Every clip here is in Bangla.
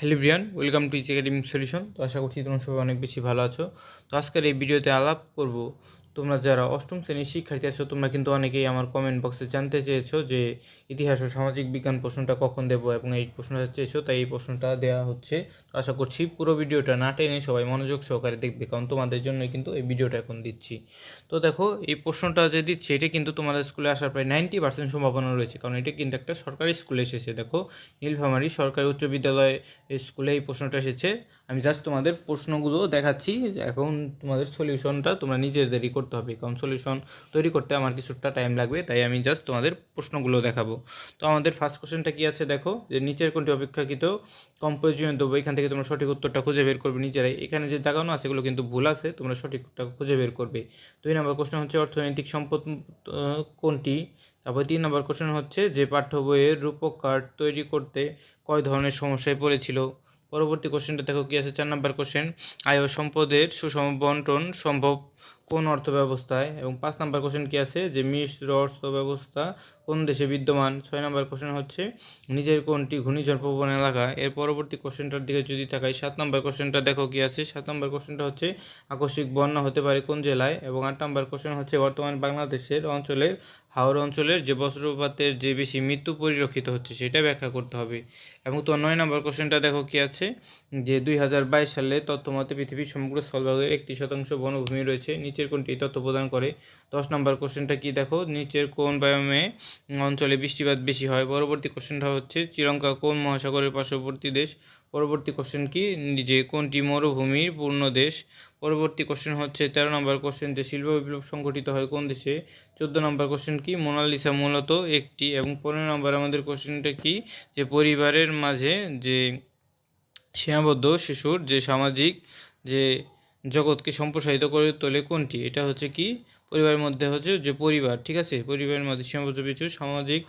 Hello Brian welcome to each academic solution তো আশা করছি তোমার সবাই অনেক বেশি ভালো আছো। তো আজকের এই ভিডিওতে আলাপ করব তোমরা যারা অষ্টম শ্রেণির শিক্ষার্থী আছো, তোমরা কিন্তু অনেকেই আমার কমেন্ট বক্সে জানতে চেয়েছো যে ইতিহাস ও সামাজিক বিজ্ঞান প্রশ্নটা কখন দেবো এবং এই প্রশ্নটা চেয়েছো, তাই এই প্রশ্নটা দেওয়া হচ্ছে। আশা করছি পুরো ভিডিওটা না টেনে সবাই মনোযোগ সহকারে দেখবে, কারণ তোমাদের জন্যই কিন্তু এই ভিডিওটা এখন দিচ্ছি। তো দেখো, এই প্রশ্নটা যে দিচ্ছি, এটা কিন্তু তোমাদের স্কুলে আসার প্রায় নাইনটি পার্সেন্ট সম্ভাবনা রয়েছে, কারণ এটা কিন্তু একটা সরকারি স্কুলে এসেছে। দেখো, নীলফামারি সরকারি উচ্চ বিদ্যালয় স্কুলে এই প্রশ্নটা এসেছে। আমি জাস্ট তোমাদের প্রশ্নগুলো দেখাচ্ছি, এখন তোমাদের সলিউশনটা তোমরা নিজেদেরই করতে হবে কারণ সলিউশন তৈরি করতে আমার কিছুটা টাইম লাগবে, তাই আমি জাস্ট তোমাদের প্রশ্নগুলো দেখাবো। তো আমাদের ফার্স্ট কোশ্চেনটা কি আছে দেখো? যে নিচের কোনটি অপেক্ষাকৃত? কম প্রয়োজনীয় দ্রব্য, এখান থেকে তোমরা সঠিক উত্তরটা খুঁজে বের করবে নিজেরাই। এখানে যে দাগানো আছে, এগুলো কিন্তু ভুল আছে, তোমরা সঠিকটা খুঁজে বের করবে। দুই নম্বর কোশ্চেন হচ্ছে অর্থনৈতিক সম্পদ কোনটি? তারপর তিন নম্বর কোশ্চেন হচ্ছে যে পাঠ্য বইয়ের রূপক কার্ড তৈরি করতে কয় ধরনের সমস্যায় পড়েছিল? পরবর্তী কোশ্চেনটা দেখো কি আছে? চার নম্বর কোশ্চেন আয় সম্পদের সুষম বন্টন সম্ভব কোন অর্থ ব্যবস্থায় এবং পাঁচ নম্বর কোশ্চেন কি আছে? যে মিশ্র অর্থ ব্যবস্থা কোন দেশে বিদ্যমান? ছয় নম্বর কোশ্চেন হচ্ছে, নিজের কোনটি ঘূর্ণিঝড় প্রবণ এলাকা? এর পরবর্তী কোশ্চেনটার দিকে যদি তাকাই, সাত নম্বর কোশ্চেনটা দেখো কি আছে? সাত নম্বর কোশ্চেনটা হচ্ছে, আকস্মিক বন্যা হতে পারে কোন জেলায়? এবং আট নম্বর কোশ্চেন হচ্ছে, বর্তমান বাংলাদেশের অঞ্চলের, হাওর অঞ্চলের যে বজ্রপাতের যে বেশি মৃত্যু পরিলক্ষিত হচ্ছে, সেটা ব্যাখ্যা করতে হবে। এবং তো নয় নম্বর কোশ্চেনটা দেখো কি আছে? যে দুই হাজার বাইশ সালে তথ্যমতে পৃথিবীর সমগ্র স্থলভাগের একটি শতাংশ বনভূমি রয়েছে নিচের কোনটি? তথ্য প্রদান করে। দশ নম্বর কোশ্চেনটা কি? দেখো, নিচের কোন ব্যায়ামে অঞ্চলে বৃষ্টিপাত বেশি হয়? পরবর্তী কোশ্চেনটা হচ্ছে, শ্রীলঙ্কা কোন মহাসাগরের পার্শ্ববর্তী দেশ? পরবর্তী কোশ্চেন কি? যে কোনটি মরুভূমির পূর্ণ দেশ? পরবর্তী কোশ্চেন হচ্ছে, তেরো নম্বর কোশ্চেন যে শিল্প বিপ্লব সংঘটিত হয় কোন দেশে? চোদ্দ নম্বর কোশ্চেন কি? মোনালিসা মূলত একটি। এবং পনেরো নম্বর আমাদের কোশ্চেনটা কি? যে পরিবারের মাঝে যে সীমাবদ্ধ শিশুর যে সামাজিক যে জগৎকে সম্প্রসারিত করে তোলে কোনটি? এটা হচ্ছে কি? পরিবারের মধ্যে হচ্ছে যে পরিবার, ঠিক আছে? পরিবারের মধ্যে সীমাবদ্ধ কিছু সামাজিক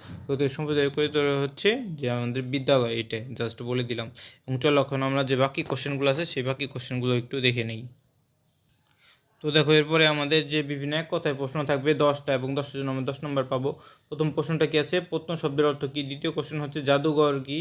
সম্প্রদায় করে তোলা হচ্ছে যে আমাদের বিদ্যালয় এটা জাস্ট বলে দিলাম। এবং চলো, এখন আমরা যে বাকি কোশ্চেনগুলো আছে, সেই বাকি কোশ্চেনগুলো একটু দেখে নিই। তো দেখো, এরপরে আমাদের যে বিভিন্ন এক কথায় প্রশ্ন থাকবে, দশটা এবং দশটার জন্য আমরা দশ নম্বর পাবো। প্রথম প্রশ্নটা কি আছে? প্রত্ন শব্দের অর্থ কি? দ্বিতীয় কোশ্চেন হচ্ছে, জাদুঘর কি?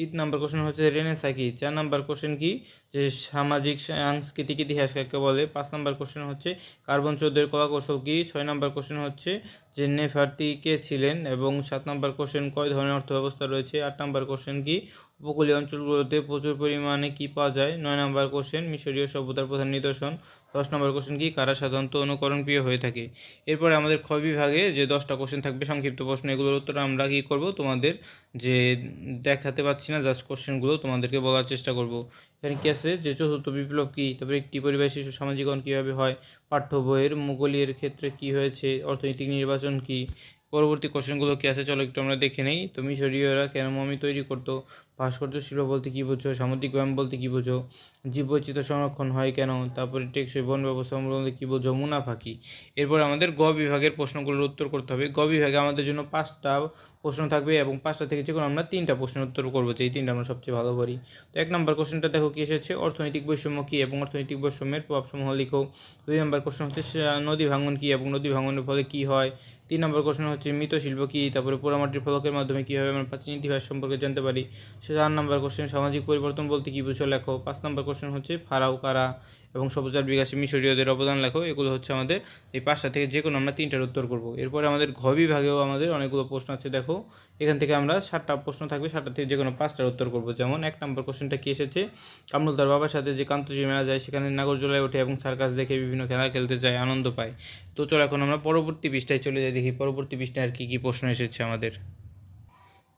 তিন নম্বর কোশ্চেন হচ্ছে রেনেসা কি চার নম্বর কোশ্চেন কি? যে সামাজিক, সাংস্কৃতিক ইতিহাস কাকে বলে? পাঁচ নম্বর কোশ্চেন হচ্ছে কার্বন চোদ্দের কলা কৌশল কি? ছয় নম্বর কোশ্চেন হচ্ছে যে নেফার্তি কে ছিলেন? এবং সাত নম্বর কোশ্চেন কয় ধরনের অর্থব্যবস্থা রয়েছে? আট নম্বর কোশ্চেন কি? উপকূলীয় অঞ্চলগুলোতে প্রচুর পরিমাণে কি পাওয়া যায়? নয় নম্বর কোশ্চেন মিশরীয় সভ্যতার প্রধান নিদর্শন। দশ নম্বর কোশ্চেন কি? কারা সাধারণত অনুকরণ প্রিয় হয়ে থাকে? এরপরে আমাদের খ বিভাগে যে দশটা কোশ্চেন থাকবে, সংক্ষিপ্ত প্রশ্ন, এগুলোর উত্তর আমরা কী করব? তোমাদের যে দেখাতে পাচ্ছি না জাস্ট কোশ্চেনগুলো তোমাদেরকে বলার চেষ্টা করব। এখানে কি আছে? যে চতুর্থ বিপ্লব কী? তারপরে একটি পরিবার শিশু সামাজিকরণ কীভাবে হয়? পাঠ্য বইয়ের মুঘলীয় ক্ষেত্রে কি হয়েছে? অর্থনৈতিক নির্বাচন কি? পরবর্তী কোশ্চেনগুলো কী আছে? চলো একটু আমরা দেখে নেই। তো মিশরীয়রা কেন মমি তৈরি করতো? ভাস্কর্য শিল্প বলতে কী বোঝো? সামুদ্রিক ব্যায়াম বলতে কী বোঝো? জীববৈচিত্র্য সংরক্ষণ হয় কেন? তারপরে টেকসই বন ব্যবস্থা বলতে কী বোঝো? মুনাফা কী? এরপর আমাদের গ বিভাগের প্রশ্নগুলোর উত্তর করতে হবে। গ বিভাগে আমাদের জন্য পাঁচটা প্রশ্ন থাকবে এবং পাঁচটা থেকে যে কোনো আমরা তিনটা প্রশ্নের উত্তর করব যে এই তিনটা আমরা সবচেয়ে ভালো পারি তো এক নম্বর কোশ্চেনটা দেখো কী এসেছে? অর্থনৈতিক বৈষম্য কী এবং অর্থনৈতিক বৈষম্যের প্রভাবসমূহ লিখো। দুই নম্বর কোশ্চেন হচ্ছে নদী ভাঙন কী এবং নদী ভাঙনের ফলে কী হয়? তিন নম্বর কোশ্চেন হচ্ছে, মৃত শিল্প কী? তারপরে পোড়ামাটির ফলকের মাধ্যমে কীভাবে আমরা প্রাচীন ইতিহাস সম্পর্কে জানতে পারি? চার নম্বর কোশ্চেন সামাজিক পরিবর্তন বলতে কী বুঝো? লেখো। পাঁচ নম্বর কোশ্চেন হচ্ছে, ফারাও কারা? এবং সবুজার বিকাশে মিশরীয়দের অবদান লেখো। এগুলো হচ্ছে আমাদের এই পাঁচটা থেকে যে কোনো আমরা তিনটার উত্তর করব। এরপরে আমাদের ঘ বিভাগেও আমাদের অনেকগুলো প্রশ্ন আছে, দেখো। এখান থেকে আমরা সাতটা প্রশ্ন থাকবে, সাতটা থেকে যে কোনো পাঁচটার উত্তর করব। যেমন এক নম্বর কোশ্চেনটা কি এসেছে? কামরুল তার বাবার সাথে যে কান্তজি মেলা যায়, সেখানে নাগরজোলায় ওঠে এবং সার্কাস দেখে বিভিন্ন খেলা খেলতে যায়, আনন্দ পায়। তো চলো এখন আমরা পরবর্তী পৃষ্ঠায় চলে যাই দেখি, পরবর্তী পৃষ্ঠায় আর কী কী প্রশ্ন এসেছে আমাদের।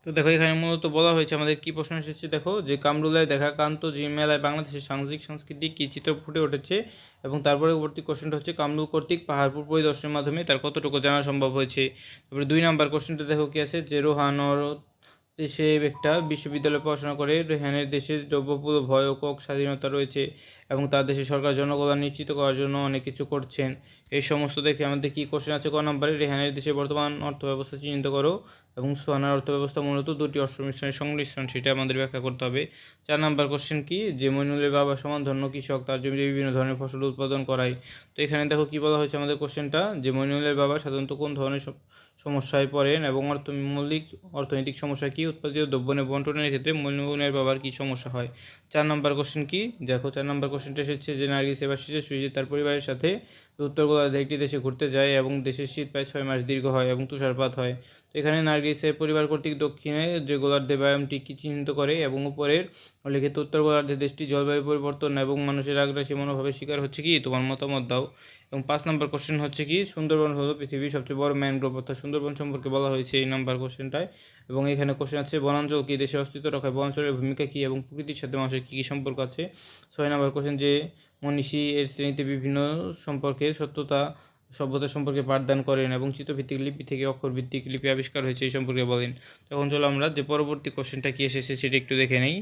তো দেখো, এখানে মূলত বলা হয়েছে আমাদের কি প্রশ্ন এসেছে দেখো, যে কামরুলায় দেখা কান্ত জি মেলায় বাংলাদেশের সাংস্কৃতিক সাংস্কৃতিক কী চিত্র ফুটে উঠেছে এবং তারপরে পরবর্তী কোশ্চেনটা হচ্ছে, কামরুল কর্তৃক পাহাড়পুর পরিদর্শনের মাধ্যমে তার কতটুকু জানা সম্ভব হয়েছে? তারপরে দুই নাম্বার কোশ্চেনটা দেখো কী আছে, যে রোহানর দেশে একটা বিশ্ববিদ্যালয়ে পড়াশোনা করে রেহানের দেশে দ্রব্যপুর ভয় ও কক স্বাধীনতা রয়েছে এবং তার দেশে সরকার জনকল্যাণ নিশ্চিত করার জন্য অনেক কিছু করছেন। এই সমস্ত দেখে আমাদের কি কোশ্চেন আছে? ক নম্বরে, রেহানের দেশে বর্তমান অর্থব্যবস্থা চিহ্নিত করো। এবং সোহানার অর্থব্যবস্থা মূলত দুটি অষ্টমিশ্রণের সংমিশ্রণ, সেটা আমাদের ব্যাখ্যা করতে হবে। চার নাম্বার কোশ্চেন কি? যে মইনুলের বাবা সমান ধন্য কৃষক, তার জমিতে বিভিন্ন ধরনের ফসল উৎপাদন করায়। তো এখানে দেখো কি বলা হয়েছে আমাদের কোশ্চেনটা যে মইনুলের বাবা সাধারণত কোন ধরনের সমস্যায় পড়েন এবং অর্থ মৌলিক অর্থনৈতিক সমস্যা কী? উৎপাদিত দ্রব্য বন্টনের ক্ষেত্রে মূল্যগুণের বাবার কী সমস্যা হয়? চার নম্বর কোশ্চেন কি? দেখো, চার নম্বর কোশ্চেনটা এসেছে যে নার্গিস এবার শীতের সুইজে তার পরিবারের সাথে উত্তর গোলার্ধে একটি দেশে ঘুরতে যায় এবং দেশের শীত প্রায় ছয় মাস দীর্ঘ হয় এবং তুষারপাত হয়। তো এখানে নার্গিসের পরিবার কর্তৃক দক্ষিণে যে গোলার্ধে ব্যায়ামটি কি চিহ্নিত করে এবং উপরের উল্লেখিত উত্তর গোলার্ধে দেশটি জলবায়ু পরিবর্তন এবং মানুষের আগ্রাসী মনোভাবের শিকার হচ্ছে কি? তোমার মতামত দাও। এবং পাঁচ নম্বর কোশ্চেন হচ্ছে কি? সুন্দরবন হলো পৃথিবীর সবচেয়ে বড় ম্যানগ্রোভ অর্থাৎ সুন্দরবন সম্পর্কে বলা হয়েছে এই নাম্বার কোশ্চেনটায় এবং এখানে কোশ্চেন আছে, বনাঞ্চল কি? দেশের অস্তিত্ব রক্ষায় বনাঞ্চলের ভূমিকা কী? এবং প্রকৃতির সাথে মানুষের কী কী সম্পর্ক আছে? ছয় নম্বর কোশ্চেন যে মনীষী এর শ্রেণীতে বিভিন্ন সম্পর্কে সত্যতা সভ্যতা সম্পর্কে পাঠদান করেন এবং চিত্রভিত্তিক লিপি থেকে অক্ষর ভিত্তিক লিপি আবিষ্কার হয়েছে এই সম্পর্কে বলেন। তখন চলো আমরা যে পরবর্তী কোশ্চেনটা কি এসেছে সেটা একটু দেখে নেই।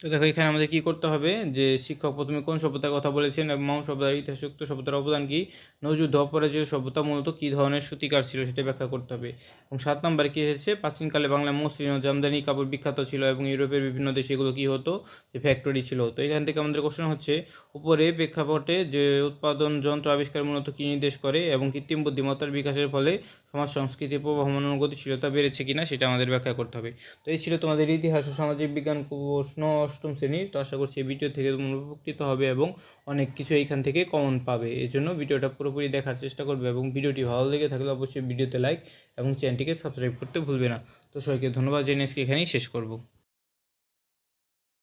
তো দেখো, এখানে আমাদের কি করতে হবে? যে শিক্ষক প্রথমে কোন সভ্যতার কথা বলেছেন এবং মাউ সভ্যতার ইতিহাসযুক্ত সভ্যতার অবদান কি? নৌযুদ্ধ অপরাজয় সভ্যতা মূলত কী ধরনের সূতিকার ছিল সেটা ব্যাখ্যা করতে হবে। এবং সাত নম্বরে কী এসেছে প্রাচীনকালে বাংলায় মসৃণ জামদানি কাপড় বিখ্যাত ছিল এবং ইউরোপের বিভিন্ন দেশে এগুলো কী হতো? যে ফ্যাক্টরি ছিল। তো এখান থেকে আমাদের কোশ্চেন হচ্ছে, উপরে প্রেক্ষাপটে যে উৎপাদন যন্ত্র আবিষ্কার মূলত কী নির্দেশ করে এবং কৃত্রিম বুদ্ধিমত্তার বিকাশের ফলে সমাজ সংস্কৃতির প্রবহমান গতিশীলতা বেড়েছে কিনা সেটা আমাদের ব্যাখ্যা করতে হবে। তো এই ছিল তোমাদের ইতিহাস ও সামাজিক বিজ্ঞান প্রশ্ন অষ্টম শ্রেণির। তো আশা করছি এই ভিডিও থেকে তোমরা উপকৃত হবে এবং অনেক কিছু এইখান থেকে কমন পাবে। এই জন্য ভিডিওটা পুরোপুরি দেখার চেষ্টা করবে এবং ভিডিওটি ভালো লেগে থাকলে অবশ্যই ভিডিওতে লাইক এবং চ্যানেলটিকে সাবস্ক্রাইব করতে ভুলবে না। তো সবাইকে ধন্যবাদ। জেনে আজকে এখানেই শেষ করব।